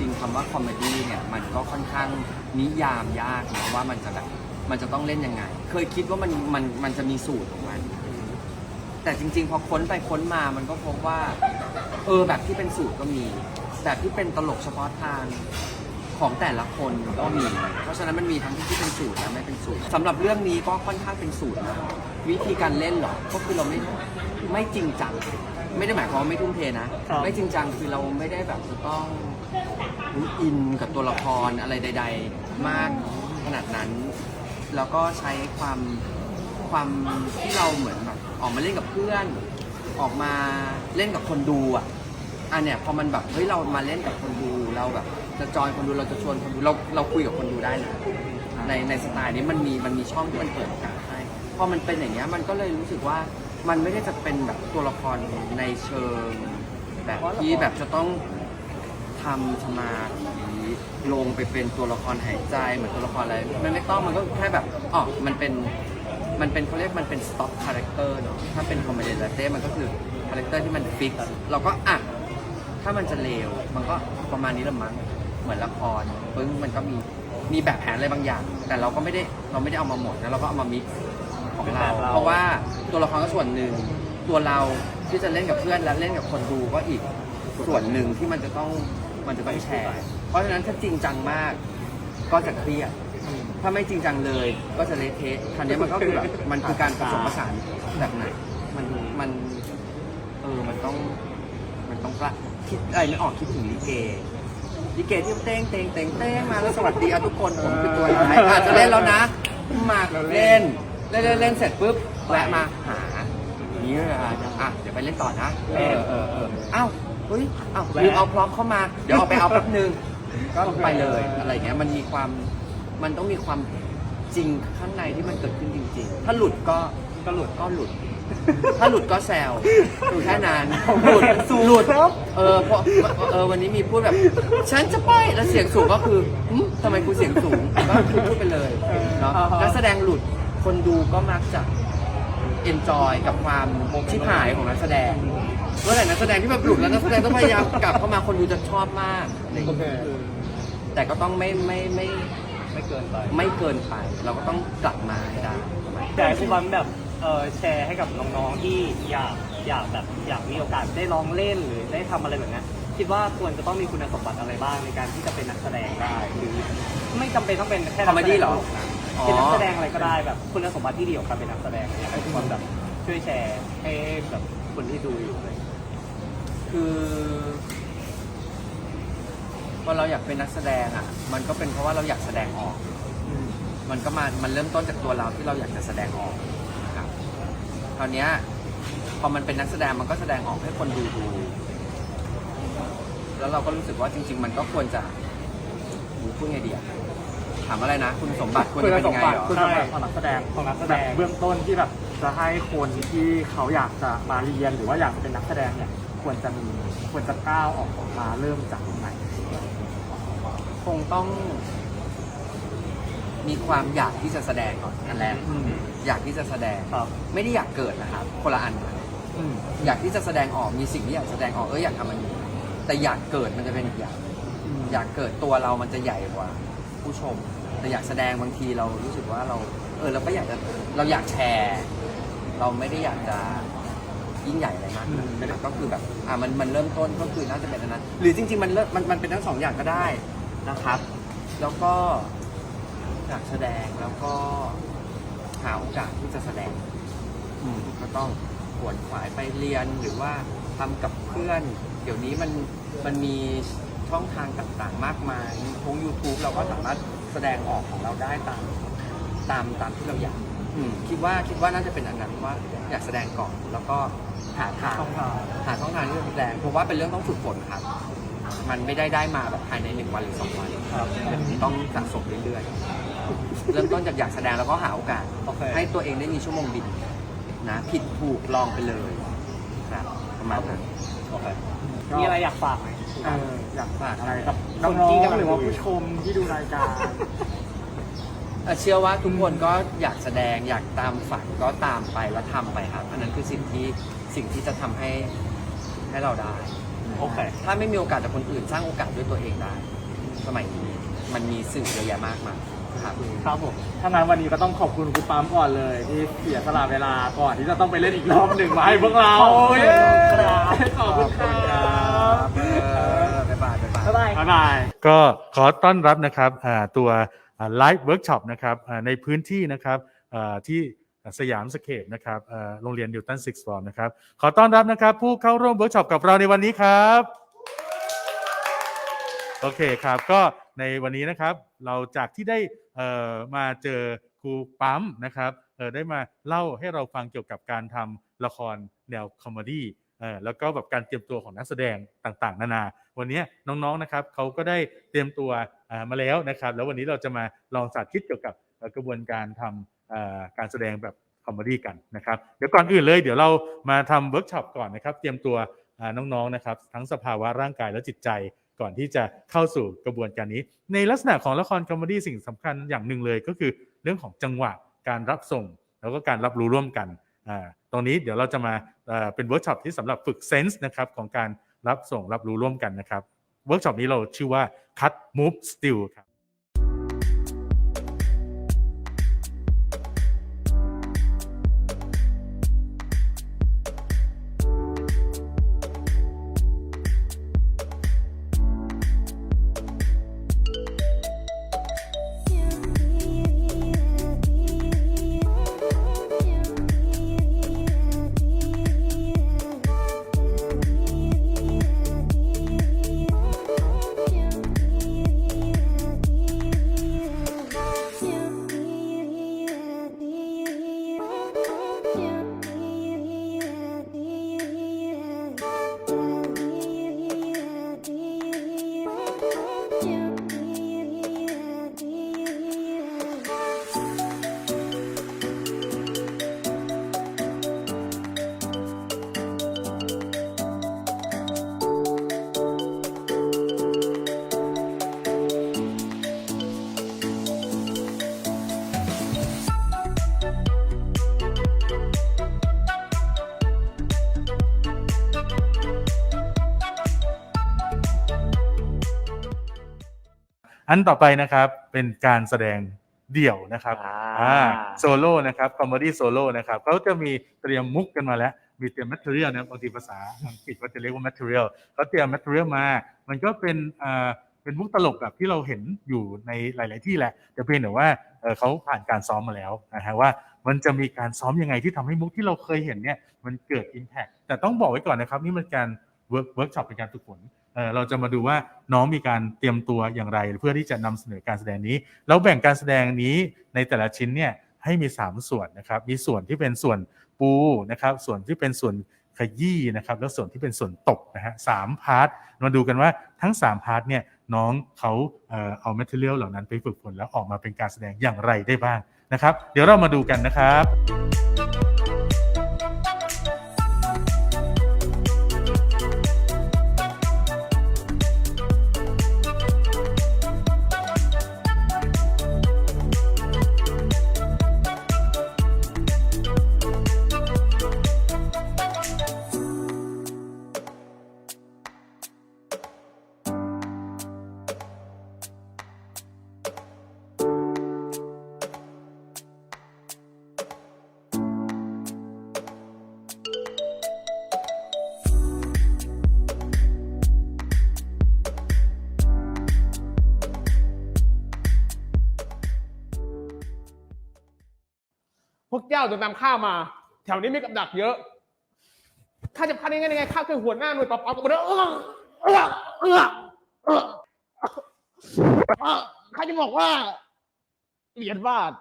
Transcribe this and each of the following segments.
ริง ๆคำว่าคอมเมดี้เนี่ยมันก็ค่อนข้างนิยามยากนะว่ามันจะแบบมันจะต้องเล่นยังไง เคยคิดว่ามันมันมันจะมีสูตรของมัน แต่จริง ๆ พอค้นไปค้นมามันก็พบว่า เออแบบที่เป็นสูตรก็มี แบบที่เป็นตลกเฉพาะทางของแต่ละคนก็มี เพราะฉะนั้นมันมีทั้งที่เป็นสูตรและไม่เป็นสูตรสำหรับเรื่องนี้ก็ค่อนข้างเป็นสูตรนะวิธีการเล่นเหรอก็คือเราไม่ไม่จริงจัง ไม่ได้หมายความว่าไม่ทุ่มเทนะครับไม่จริงจังคือเราไม่ได้แบบจะต้อง อินกับตัวละครอะไรใด ๆ มากขนาดนั้น แล้วก็ใช้ความความที่เราเหมือนแบบออกมาเล่นกับเพื่อน ออกมาเล่นกับคนดูอะอันเนี้ยพอมันแบบเฮ้ยเรามาเล่นกับคนดูเราแบบ จะจอยคนดูเราจะชวนคนดูเราเราคุยกับคนดูได้นะในในสไตล์นี้มันมีมันมีช่องที่มันเปิดโอกาสให้พอมันเป็นอย่างเงี้ยมันก็เลยรู้สึกว่ามันไม่ได้จะเป็นแบบตัวละครในเชิงแบบที่แบบจะต้อง ทำสมาธิลงไปเป็นตัวละครหายใจเหมือนตัวละครอะไรมันไม่ต้องมันก็แค่แบบอ๋อมันเป็นมันเป็นเขาเรียกมันเป็น stock character เนอะถ้าเป็น comedy l a t e มันก็คือ character ที่มัน fix เราก็อะถ้ามันจะเลวมันก็ประมาณนี้ละมั้งเหมือนละครปึ้งมันก็มีมีแบบแผนอะไรบางอย่าง แต่เราก็ไม่ได้เราไม่ได้เอามาหมดนะเราก็เอามา mix ของเราเป็นแบบเรา เพราะว่าตัวละครก็ส่วนหนึ่งตัวเราที่จะเล่นกับเพื่อนและเล่นกับคนดูก็อีกส่วนหนึ่งที่มันจะต้อง มันจะต้องแชร์ เพราะฉะนั้นถ้าจริงจังมาก ก็จะเครียด ถ้าไม่จริงจังเลย ก็จะเละเทะคราวนี้มันก็คือแบบมันคือการผสมผสานแบบไหน มันมันเออมันต้องมันต้องกล้าคิดอะไรไม่ออกคิดถึงลิเกลิเกที่เต้งเต้งเต้งเต้งมาแล้วสวัสดีอะทุกคนผมคือตัวร้ายอาจจะเล่นแล้วนะ มาเล่นเล่นเล่นเล่นเสร็จปุ๊บแวะมาหาอย่างนี้เลยอะอะเดี๋ยวไปเล่นต่อนะเออเออเอออ้าวเฮ้ยอ้าวลืมเอาพร้อมเข้ามา เดี๋ยวเอาไปเอาแป๊บนึง ก็ไปเลยอะไรเงี้ยมันมีความมันต้องมีความจริงข้างในที่มันเกิดขึ้นจริง ๆ ถ้าหลุดก็ก็หลุดก็หลุด ถ้าหลุดก็แซวหลุดแค่นั้นหลุดหลุดเออเพราะเออวันนี้มีพูดแบบ ฉันจะไปแล้วเสียงสูงก็คือหึทำไมกูเสียงสูงก็คือพูดไปเลยเนาะนักแสดงหลุดคนดูก็มักจะเอนจอยกับความชิบหายของนักแสดง เมื่อไหร่นักแสดงที่แบบหลุดแล้วนักแสดงต้องพยายามกลับเข้ามาคนดูจะชอบมากอะไรอย่างเงี้ยแต่ก็ต้องไม่ไม่ไม่ไม่เกินไปไม่เกินไป เราก็ต้องกลับมาให้ได้แต่คุณบอลแบบเออแชร์ให้กับน้องๆที่อยากอยากแบบอยากมีโอกาสได้ลองเล่นหรือได้ทำอะไรแบบนี้คิดว่าควรจะต้องมีคุณสมบัติอะไรบ้างในการที่จะเป็นนักแสดงได้หรือไม่จำเป็นต้องเป็นแค่คอมเมดี้เหรอนักแสดงตลกนะเป็นนักแสดงอะไรก็ได้แบบคุณสมบัติที่ดีของการเป็นนักแสดงอยากให้คุณบอลแบบ ช่วยแชร์ให้แบบคนที่ดูอยู่เลยคือพอเราอยากเป็นนักแสดงอะ มันก็เป็นเพราะว่าเราอยากแสดงออก มันก็มา มันเริ่มต้นจากตัวเราที่เราอยากจะแสดงออกนะครับคราวเนี้ยพอมันเป็นนักแสดงมันก็แสดงออกให้คนดูดู แล้วเราก็รู้สึกว่าจริง ๆ มันก็ควรจะหูพูดไงดีอะถามอะไรนะ คุณสมบัติควรคุณจะเป็นสยัมงไงบัติเหรอคุณสมบัติของนักแสดงของนักแสแบดบงเบื้องต้นที่แบบ จะให้คนที่เขาอยากจะมาเรียนหรือว่าอยากจะเป็นนักแสดงเนี่ยควรจะมีควรจะก้าวออกมาเริ่มจากตรงไหนคงต้อง มีความอยากที่จะแสดงก่อนอันแรกอืม อยากที่จะแสดง ครับ ไม่ได้อยากเกิดนะครับคนละอันกันอืม อยากที่จะแสดงออกมีสิ่งที่อยากแสดงออกเอออยากทำมันนี้แต่อยากเกิดมันจะเป็นอีกอย่าง อยากเกิดตัวเรามันจะใหญ่กว่า ผู้ชม แต่อยากแสดงบางทีเรารู้สึกว่าเรา เออเราก็อยากจะเราอยากแชร์ เราไม่ได้อยากจะยิ่งใหญ่อะไรมากอืมไม่ได้ก็คือแบบอ่ามันมันเริ่มต้นก็คือน่าจะเป็นอันนั้น หรือจริง ๆ มันเริ่มมันมันเป็นทั้งสองอย่างก็ได้นะครับ แล้วก็อยากแสดงแล้วก็หาโอกาสที่จะแสดงอืมก็ต้องขวนขวายไปเรียนหรือว่าทำกับเพื่อน เดี๋ยวนี้มันมันมีช่องทางต่างๆ มากมายทง YouTube เราก็สามารถแสดงออกของเราได้ตามตามตามที่เราอยาก อืมคิดว่าคิดว่าน่าจะเป็นอันนั้นว่าอยากแสดงก่อนแล้วก็หาทางช่องทาง หาช่องทางที่จะแสดงเพราะว่าเป็นเรื่องต้องฝึกฝนครับ มันไม่ได้ได้มาแบบภายในหนึ่งวันหรือสองวันครับ ต้องสะสมเรื่อยๆ เริ่มต้นจากอยากแสดงแล้วก็หาโอกาส โอเค ให้ตัวเองได้มีชั่วโมงบินนะผิดถูกลองไปเลยครับประมาณนั้นโอเคมีอะไรอยากฝากไหมเอออยากฝากอะไรกับคน้นองที่กำลังๆหรือว่าดูอยู่ผู้ชมที่ดูรายการ เอ่อเชื่อว่าทุกคนก็อยากแสดงอยากตามฝันก็ตามไปแล้วทำไปครับอันนั้นคือสิ่งที่สิ่งที่จะทำให้ให้เราได้ โอเค ถ้าไม่มีโอกาสจากคนอื่นสร้างโอกาสด้วยตัวเองได้ สมัยนี้มันมีสื่อเยอะแยะมากมายครับ ครับผมถ้างั้นวันนี้ก็ต้องขอบคุณคุณปั๊มก่อนเลย ที่เสียสละเวลาก่อนที่จะต้องไปเล่นอีกรอบหนึ่งมาให้พวกเราขอบคุณเย้ครับ ขอบคุณครับเออบ๊ายบายบ๊ายบายบ๊ายบาย บ๊ายบาย ก็ขอต้อนรับนะครับอ่าตัว ไลฟ์เวิร์กช็อปนะครับในพื้นที่นะครับที่สยามสเคปนะครับโรงเรียนดิวตันซิกส์ฟอร์มนะครับ ขอต้อนรับนะครับ ผู้เข้าร่วมเวิร์กช็อปกับเราในวันนี้ครับ โอเคครับ ก็ในวันนี้นะครับ เราจากที่ได้มาเจอครูปั๊มนะครับได้มาเล่าให้เราฟังเกี่ยวกับการทำละครแนวคอมเมดี้แล้วก็แบบการเตรียมตัวของนักแสดงต่างๆ นานา วันนี้น้องๆนะครับเขาก็ได้เตรียมตัว มาแล้วนะครับ แล้ววันนี้เราจะมาลองสาธิตเกี่ยวกับกระบวนการทำการแสดงแบบคอมเมดี้กันนะครับ เดี๋ยวก่อนอื่นเลย เดี๋ยวเรามาทำเวิร์กช็อปก่อนนะครับ เตรียมตัวน้องๆนะครับ ทั้งสภาวะร่างกายและจิตใจก่อนที่จะเข้าสู่กระบวนการนี้ ในลักษณะของละครคอมเมดี้สิ่งสำคัญอย่างหนึ่งเลยก็คือเรื่องของจังหวะการรับส่ง แล้วก็การรับรู้ร่วมกันตรงนี้เดี๋ยวเราจะมาเอ่อเป็นเวิร์กช็อปที่สำหรับฝึกเซนส์นะครับของการรับส่งรับรู้ร่วมกันนะครับ เวิร์กช็อปนี้เราชื่อว่า cut move still ครับ อันต่อไปนะครับเป็นการแสดงเดี่ยวนะครับอ่าอ่าโซโล่นะครับคอมเมดี้โซโล่นะครับเขาจะมีเตรียมมุกกันมาแล้ว มีเตรียม material นะบางทีภาษาอังกฤษก็จะเรียกว่า material เขาเตรียม material มา มันก็เป็นอ่าเป็นมุกตลกแบบที่เราเห็นอยู่ในหลาย ๆ ที่แหละแต่เพียงแต่ว่าเอ่อเขาผ่านการซ้อมมาแล้วนะฮะว่ามันจะมีการซ้อมยังไงที่ทำให้มุกที่เราเคยเห็นเนี่ยมันเกิด impact แต่ต้องบอกไว้ก่อนนะครับ นี่มันการ work workshop เป็นการฝึกฝน เราจะมาดูว่าน้องมีการเตรียมตัวอย่างไร เพื่อที่จะนำเสนอการแสดงนี้ แล้วแบ่งการแสดงนี้ในแต่ละชิ้นเนี่ยให้มี 3 ส่วนนะครับ มีส่วนที่เป็นส่วนปูนะครับ ส่วนที่เป็นส่วนขยี้นะครับ แล้วส่วนที่เป็นส่วนตกนะฮะสามพาร์ท มาดูกันว่าทั้ง 3 พาร์ทเนี่ยน้องเขาเอ่อเอา material เหล่านั้นไปฝึกฝนแล้วออกมาเป็นการแสดงอย่างไรได้บ้างนะครับ เดี๋ยวเรามาดูกันนะครับ พวกเจ้าโดนนำข้ามา แถวนี้มีกับดักเยอะข้าจะพาได้ไงได้ไงข้าคือหัวหน้าหน่วยปราบปรามกับมันเออเออเออเออเออข้าจะบอกว่าเหรียญบาท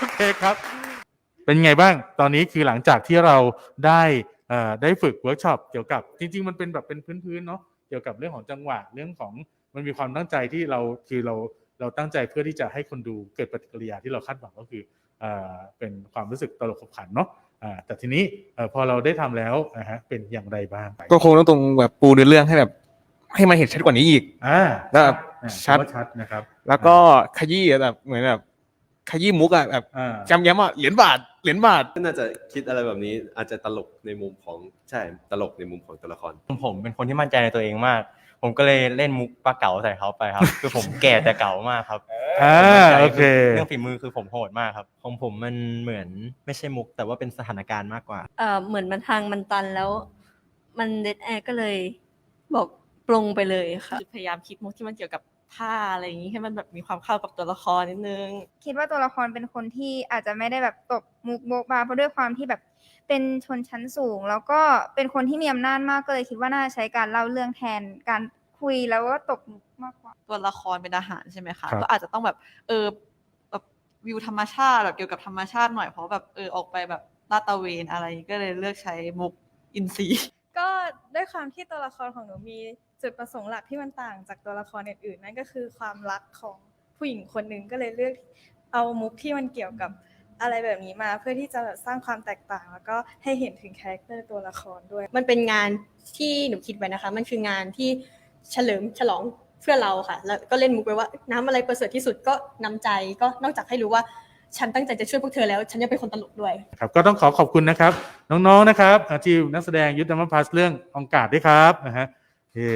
โอเคครับ เป็นไงบ้างตอนนี้คือหลังจากที่เราได้เอ่อได้ฝึกเวิร์กช็อปเกี่ยวกับ จริง ๆ มันเป็นแบบเป็นพื้นๆเนาะเกี่ยวกับเรื่องของจังหวะเรื่องของมันมีความตั้งใจที่เราคือเรา เราตั้งใจเพื่อที่จะให้คนดูเกิดปฏิกิริยาที่เราคาดหวังก็คือเอ่อเป็นความรู้สึกตลกขบขันเนาะอ่าแต่ทีนี้เอ่อพอเราได้ทำแล้วนะฮะเป็นอย่างไรบ้าง ก็คงต้องตรงแบบปูเนื้อเรื่องให้แบบ ให้มันเห็นชัดกว่านี้อีกอ่าแล้วอ่าชัดว่าชัดนะครับ แล้วก็ขยี้แบบเหมือนแบบขยี้มุกอะแบบอ่าจำย้ำว่าเหรียญบาทเหรียญบาทก็น่าจะคิดอะไรแบบนี้อาจจะตลกในมุมของใช่ตลกในมุมของตัวละครผมเป็นคนที่มั่นใจในตัวเองมาก ผมก็เลยเล่นมุกปลาเก๋าใส่เขาไปครับ คือผมแก่แต่เก๋ามากครับอ่ามั่นใจโอเค เรื่องฝีมือคือผมโหดมากครับ ของผมมันเหมือนไม่ใช่มุก แต่ว่าเป็นสถานการณ์มากกว่า เอ่อเหมือนมันทางมันตันแล้ว มันเดดแอร์ก็เลยบอกปรงไปเลยค่ะ พยายามคิดมุกที่มันเกี่ยวกับ ผ้าอะไรอย่างนี้ให้มันแบบมีความเข้ากับตัวละครนิดนึง คิดว่าตัวละครเป็นคนที่อาจจะไม่ได้แบบตบมุกโบกบาเพราะด้วยความที่แบบเป็นชนชั้นสูง แล้วก็เป็นคนที่มีอำนาจมากก็เลยคิดว่าน่าจะใช้การเล่าเรื่องแทนการคุยแล้วก็ตบมุกมากกว่า ตัวละครเป็นอาหารใช่ไหมคะครับก็อาจจะต้องแบบเออแบบวิวธรรมชาติแบบเกี่ยวกับธรรมชาติหน่อยเพราะแบบเออออกไปแบบลาดตระเวนอะไรก็เลยเลือกใช้มุกอินซีย์ก็ ด้วยความที่ตัวละครของหนูมีจุดประสงค์หลักที่มันต่างจากตัวละครอื่นๆนั่นก็คือความรักของผู้หญิงคนหนึ่งก็เลยเลือกเอามุกที่มันเกี่ยวกับอะไรแบบนี้มาเพื่อที่จะแบบสร้างความแตกต่าง แล้วก็ให้เห็นถึงคาแรคเตอร์ตัวละครด้วย มันเป็นงานที่หนูคิดไว้นะคะ มันคืองานที่เฉลิมฉลองเพื่อเราค่ะ แล้วก็เล่นมุกไปว่าน้ำอะไรประเสริฐที่สุดก็น้ำใจก็นอกจากให้รู้ว่า ฉันตั้งใจจะช่วยพวกเธอแล้ว ฉันยังเป็นคนตลกด้วย ครับก็ต้องขอขอบคุณนะครับ น้องๆนะครับอาทีมนักแสดงยุทธธรรมพัสเรื่ององกาดด้วยครับนะฮะเย้